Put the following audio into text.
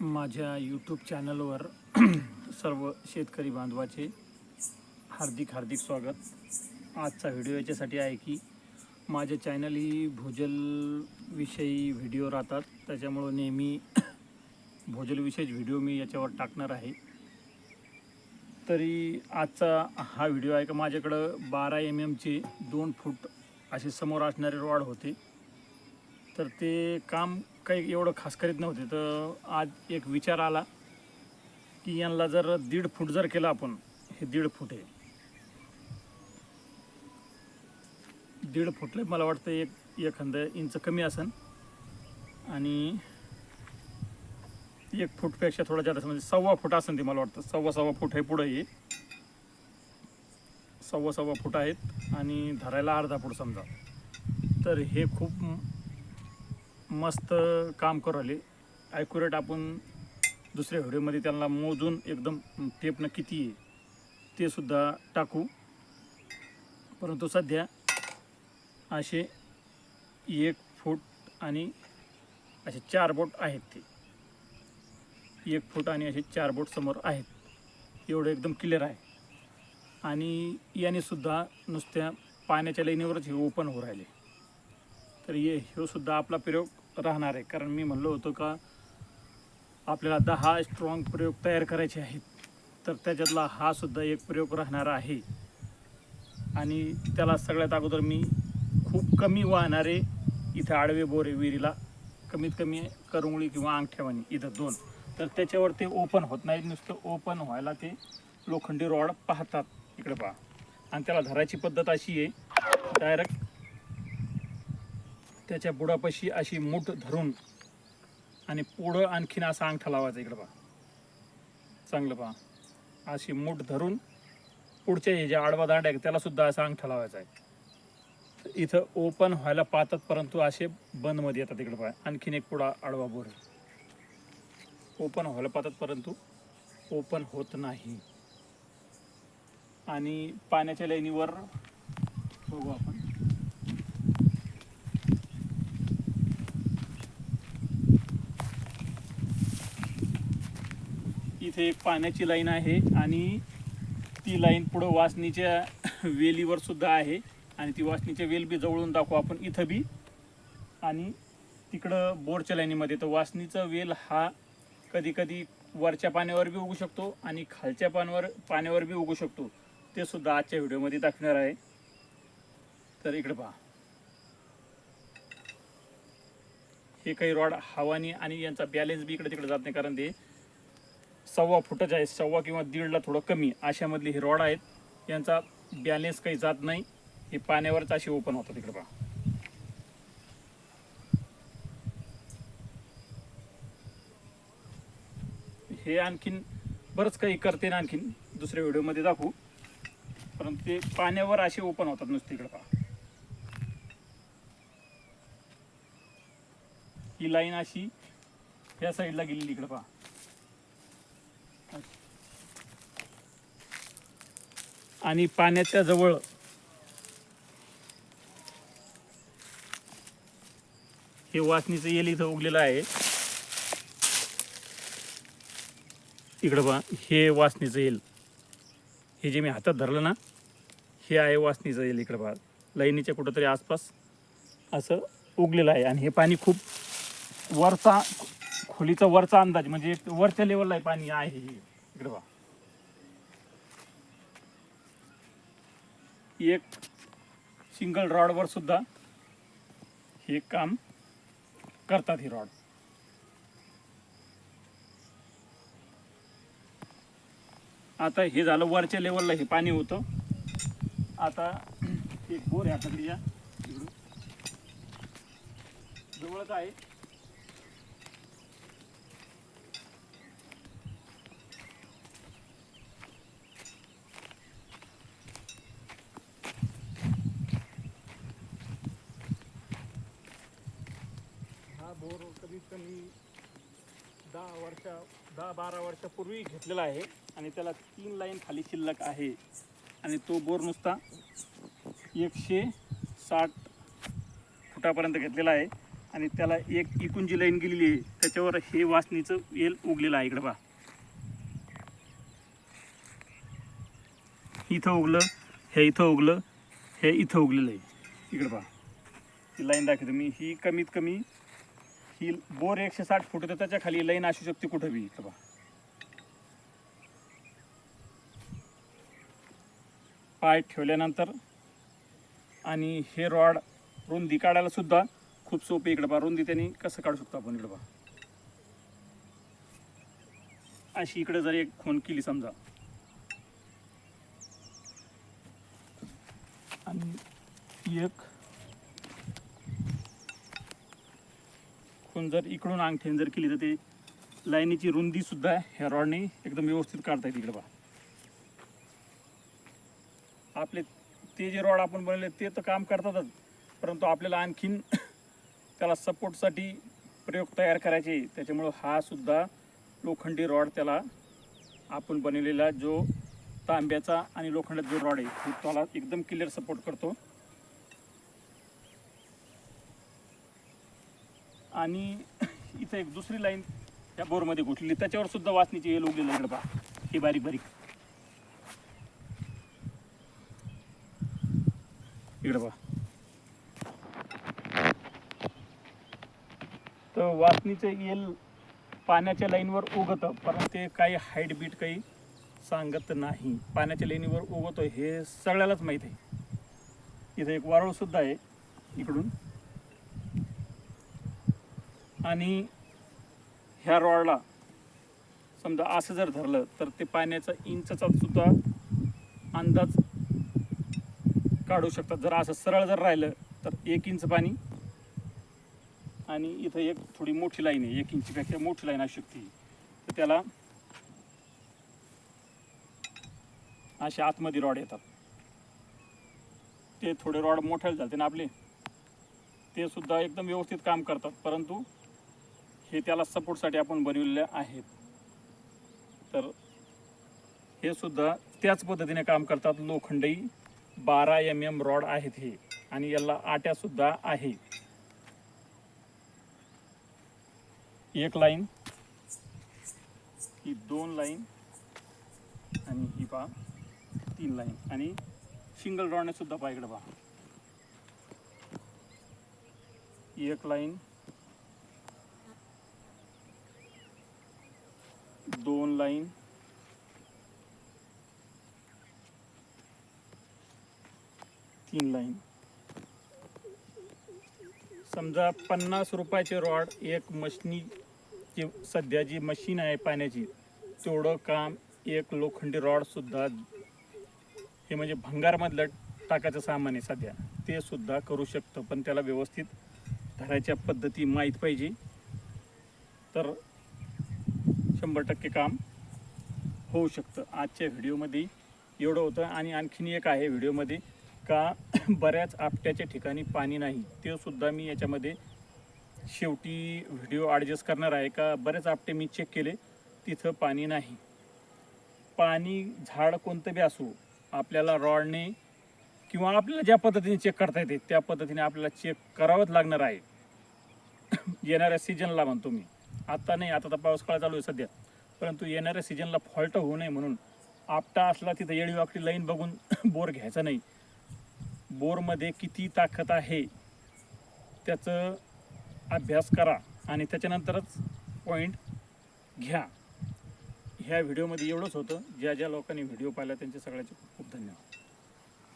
माझ्या यूट्यूब चॅनलवर सर्व शेतकरी बांधवाचे हार्दिक हार्दिक स्वागत. आजचा व्हिडिओ याच्यासाठी आहे की माझे चॅनल ही भोजलविषयी व्हिडिओ राहतात. त्याच्यामुळं नेहमी भोजलविषयीच व्हिडिओ मी याच्यावर टाकणार आहे. तरी आजचा हा व्हिडिओ आहे का माझ्याकडं बारा एम एमचे दोन फूट असे समोर असणारे रॉड होते. तर ते काम काही एवढं खास करीत नव्हते. तर आज एक विचार आला की यांना जर दीड फूट जर केलं आपण हे दीड फूट आहे. दीड फुटले मला वाटतं एक एखाद इंच कमी असन. आणि एक फूटपेक्षा थोडं जास्त म्हणजे सव्वा फूट असेल ते मला वाटतं. सव्वा सव्वा फूट हे पुढं हे सव्वा सव्वा फूट आहेत आणि धरायला अर्धा फूट समजा. तर हे खूप मस्त काम करू राहिले. ॲक्युरेट आपण दुसऱ्या व्हिडिओमध्ये त्यांना मोजून एकदम टेपनं किती आहे. ते सुद्धा टाकू. परंतु सध्या असे एक फूट आणि असे चार बोट आहेत ते. एक फूट आणि असे चार बोट समोर आहेत. एवढं एकदम क्लिअर आहे. आणि याने सुद्धा नुसत्या पाण्याच्या लाईनीवरच हे ओपन होऊ राहिले. तर ये ह्यो सुद्धा आपला प्रयोग राहणार आहे. कारण मी म्हणलो होतो का आपल्याला दहा स्ट्रॉंग प्रयोग तयार करायचे आहेत. तर त्याच्यातला हा सुद्धा एक प्रयोग राहणार आहे. आणि त्याला सगळ्यात अगोदर मी खूप कमी वाहणारे इथं आडवे बोरे विहिरीला कमीत कमी करुंगळी किंवा अंगठ्यावानी इथं दोन. तर त्याच्यावर ते ओपन होत नाही नुसतं ओपन व्हायला ते लोखंडी रॉड पाहतात. इकडे पहा. आणि त्याला धरायची पद्धत अशी आहे. डायरेक्ट त्याच्या बुडापाशी अशी मूठ धरून आणि पुढं आणखीन असा अंगठा लावायचा इकडं पहा. चांगलं पहा. अशी मूठ धरून पुढच्या हे जे आडवा दांड आहे त्याला सुद्धा असा अंगठा लावायचा आहे. इथं ओपन व्हायला पाहतात परंतु असे बंदमध्ये येतात इकडं पहा. आणखीन एक पुढा आडवा बोर. ओपन व्हायला पाहतात परंतु ओपन होत नाही. आणि पाण्याच्या लाईनीवर बघू आपण. इथे पाण्याची लाईन आहे आणि ती लाईन पुढं वासनीच्या वेलीवर सुद्धा आहे. आणि ती वासनीच्या वेल बी जवळून दाखवू आपण इथं बी. आणि तिकडं बोरच्या लाईनीमध्ये. तर वासनीचा वेल हा कधी कधी वरच्या पाण्यावर बी उगू शकतो आणि खालच्या पाण्यावर पाण्यावर बी उगू शकतो. ते सुद्धा आजच्या व्हिडिओमध्ये दाखवणार आहे. तर इकडे पहा. हे काही रॉड हवानी आणि यांचा बॅलेन्स बी इकडे तिकडे जात नाही कारण ते सव्वा फुटच आहे सव्वा किंवा दीडला थोडं कमी. अशामधली ही रॉड आहेत. यांचा बॅलेन्स काही जात नाही. हे पाण्यावरच असे ओपन होतात तिकडे पहा. हे आणखीन बरंच काही करते ना आणखीन. दुसऱ्या व्हिडिओमध्ये दाखवू. परंतु ते पाण्यावर असे ओपन होतात नुसते इकडे पहा. ही लाईन अशी या साईडला गेलेली इकडे पहा. आणि पाण्याच्या जवळ. हे वासनीचं येल इथं उगलेलं आहे. इकडं पहा हे वासनीचं येल. हे जे मी हातात धरलं ना हे आहे वासनीचं येल इकडं पहा लाईनीच्या कुठंतरी आसपास असं उगलेलं आहे. आणि हे पाणी खूप वरचा खोलीचा वरचा अंदाज म्हणजे वरच्या लेवलला आहे पाणी आहे हे. इकडं पहा एक सिंगल रॉडवर सुद्धा हे काम करतात ही रॉड आता हे झालं वरच्या लेवलला हे पाणी होतं. आता एक बोर आहे आता या. जवळच आहे हा बोर कमीत कमी दहा वर्ष दहा बारा वर्षापूर्वी घेतलेला आहे आणि त्याला तीन लाईन खाली शिल्लक आहे. आणि तो बोर नुसता एकशे साठ फुटापर्यंत घेतलेला आहे. आणि त्याला एक एकूण जी लाईन गेलेली आहे. त्याच्यावर हे वासनीचं वेल उगलेलं आहे इकडं पहा. इथं उगलं हे इथं उगलं हे इथं उगलेलं आहे. इकडं पहा. ही लाईन दाखवतो मी. ही कमीत कमी ही बोर एकशे साठ फूट तर त्याच्याखाली लाईन असू शकते कुठं बी इथं पाय ठेवल्यानंतर आणि हे रॉड रुंदी काढायला सुद्धा खूप सोपे इकडे पहा रुंदी त्यांनी कसं काढू शकतो आपण इकडे पहा अशी इकडे जर एक खून केली समजा. आणि एक खून जर इकडून अंगठ्याने जर केली तर ते लाईनीची रुंदीसुद्धा ह्या रॉडने एकदम व्यवस्थित काढता येते इकडे पहा. आपले ते जे रॉड आपण बनवले ते तर काम करतातच परंतु आपल्याला आणखीन त्याला सपोर्टसाठी प्रयोग तयार करायचे. त्याच्यामुळं हा सुद्धा लोखंडी रॉड त्याला आपण बनवलेला जो तांब्याचा आणि लोखंडाचा जो रॉड आहे तो त्याला एकदम क्लिअर सपोर्ट करतो. आणि इथं एक दुसरी लाईन त्या बोरमध्ये घुसलेली त्याच्यावर सुद्धा वाचणीची येल उगलेलं इकडं पहा. ही बारीक बारीक. इकडं पहा. तर वाचणीचं येल पाण्याच्या लाईनवर उगतं परंतु ते काही हाईट बीट काही सांगत नाही. पाण्याच्या लाईनीवर उगवतो हे सगळ्यालाच माहीत आहे. इथं एक वारूळसुद्धा आहे इकडून. आणि ह्या रॉडला समजा असं जर धरलं तर ते पाण्याचा इंचचा सुद्धा अंदाज काढू शकतात. जर असं सरळ जर राहिलं तर एक इंच पाणी आणि इथं एक थोडी मोठी लाईन आहे. एक इंचपेक्षा मोठी लाईन असू शकते तर त्याला असे आतमध्ये रॉड येतात. ते थोडे रॉड मोठे झाले ना आपले ते सुद्धा एकदम व्यवस्थित काम करतात. परंतु हे त्याला सपोर्टसाठी आपण बनवलेले आहेत. तर हे सुद्धा त्याच पद्धतीने काम करतात. लोखंडी बारा एम एम रॉड आहेत हे. आणि याला आट्यासुद्धा आहे. एक लाईन. ही दोन लाईन. आणि ही पहा तीन लाईन. आणि सिंगल रॉडने सुद्धा पहा इकडे पहा. एक लाईन. दोन लाईन. तीन लाईन. समजा पन्नास रुपयाचे रॉड एक मशनी जी सध्या जी मशीन आहे पाण्याची तेवढं काम एक लोखंडी रॉड सुद्धा हे म्हणजे भंगारमधलं टाकायचं सामान आहे सध्या. ते सुद्धा करू शकतं पण त्याला व्यवस्थित धरायच्या पद्धती माहीत पाहिजे. तर शंभर टक्के काम होऊ शकतं. आजच्या व्हिडिओमध्ये एवढं होतं आणि आणखीन एक आहे व्हिडिओमध्ये का बऱ्याच आपट्याच्या ठिकाणी पाणी नाही ते सुद्धा मी याच्यामध्ये शेवटी व्हिडिओ ॲडजस्ट करणार आहे का? बरेच आपटे मी चेक केले तिथं पाणी नाही. पाणी झाड कोणतं बी असो आपल्याला रॉडने किंवा आपल्याला ज्या पद्धतीने चेक करता येते त्या पद्धतीने आपल्याला चेक करावंच लागणार आहे. येणाऱ्या सीजनला म्हणतो मी. आत्ता नाही आता तर पाऊस चालू आहे सध्या. परंतु येणाऱ्या सीजनला फॉल्ट होऊ नये म्हणून आपटा असला तिथं येळी वाकडी लाईन बघून बोर घ्यायचा नाही. बोरमध्ये किती ताकद आहे त्याचं अभ्यास करा आणि त्याच्यानंतरच पॉईंट घ्या. ह्या व्हिडिओमध्ये एवढंच होतं. ज्या ज्या लोकांनी व्हिडिओ पाहिला त्यांचे सगळ्याचे खूप खूप धन्यवाद.